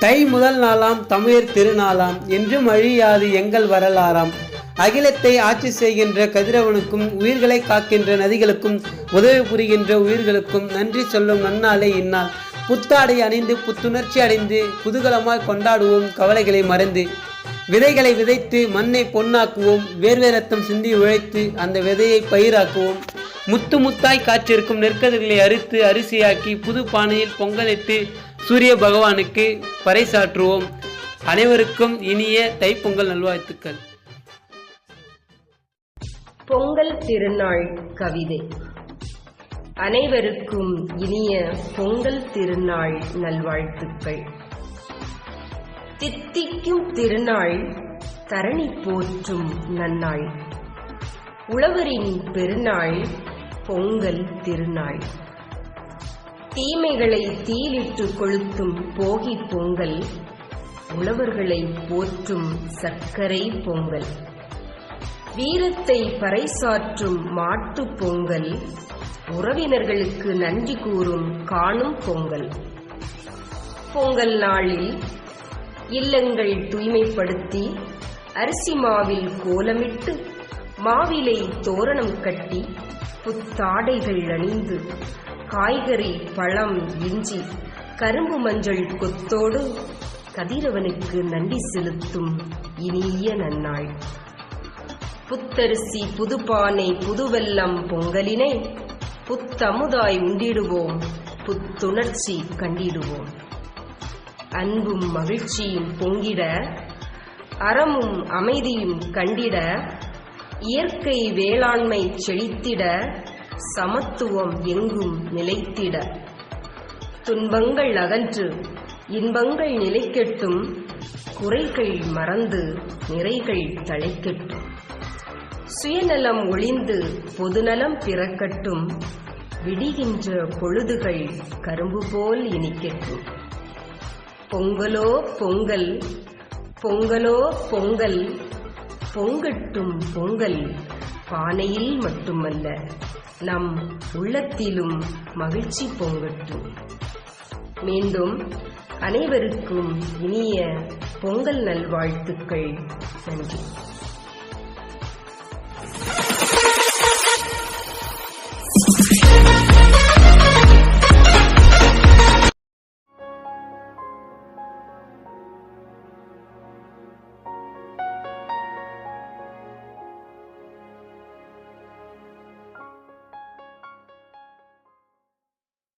தை முதல் நாளாம் தமிழர் திருநாளாம் என்றும் அழியாது எங்கள் வரலாறாம். அகிலத்தை ஆட்சி செய்கின்ற கதிரவனுக்கும் உயிர்களை காக்கின்ற நதிகளுக்கும் உதவி புரிகின்ற உயிர்களுக்கும் நன்றி சொல்லும் நன்னாளே இந்நாள். புத்தாடை அணிந்து புத்துணர்ச்சி அடைந்து குதூகலமாய் கொண்டாடுவோம் கவலைகளை மறந்து. விதைகளை விதைத்து மண்ணை பொன்னாக்குவோம் வேர்வை ரத்தம் சிந்தி உழைத்து அந்த விதையை பயிராக்குவோம். முத்து முத்தாய் காற்றிருக்கும் நெற்கதிர்களை அறுத்து அரிசியாக்கி புது பானையில் பொங்கலிட்டு சூரிய பகவானுக்கு பறைசாற்றுவோம். அனைவருக்கும் இனிய தைப்பொங்கல் நல்வாழ்த்துக்கள். பொங்கல் திருநாள் கவிதை. அனைவருக்கும் இனிய பொங்கல் திருநாள் நல்வாழ்த்துக்கள். தித்திக்கும் திருநாள் தரணி போற்றும் நன்னாள். உழவரின் பெருநாள் பொங்கல் திருநாள். தீமைகளை தீயிலிட்டு கொளுத்தும் போகி பொங்கல் உழவர்களை போற்றும் சர்க்கரை பொங்கல். வீரத்தை பறைசாற்றும் மாட்டுப் பொங்கல் உறவினர்களுக்கு நன்றி கூறும் காணும் பொங்கல். பொங்கல் நாளில் இல்லங்கள் தூய்மைப்படுத்தி அரிசி மாவில் கோலமிட்டு மாவிலை தோரணம் கட்டி புத்தாடைகள் அணிந்து காய்கறி பழம் இஞ்சி கரும்பு மஞ்சள் கொத்தோடு கதிரவனுக்கு நன்றி செலுத்தும் இனிய நன்னாள். புத்தரிசி புதுப்பானை புதுவெல்லம் பொங்கலினை புத்தமுதாய் உண்டிடுவோம் புத்துணர்ச்சி கண்டிடுவோம். அன்பும் மகிழ்ச்சியும் பொங்கிட அறமும் அமைதியும் கண்டிட இயற்கை வேளாண்மை செழித்திட சமத்துவம் எங்கும் நிலைத்திட. துன்பங்கள் அகன்று இன்பங்கள் நிலைக்கட்டும் குறைகள் மறந்து நிறைகள் தழைக்கட்டும் சுயநலம் ஒளிந்து பொதுநலம் பிறக்கட்டும் விடிகின்ற பொழுதுகள் கரும்பு போல் இனிக்கட்டும். பொங்கலோ பொங்கல் பொங்கலோ பொங்கல் பொங்கட்டும் பொங்கல் பானையில் மட்டுமல்ல. நம் உள்ளத்திலும் மகிழ்ச்சி பொங்கட்டும். மீண்டும் அனைவருக்கும் இனிய பொங்கல் நல்வாழ்த்துக்கள். நன்றி.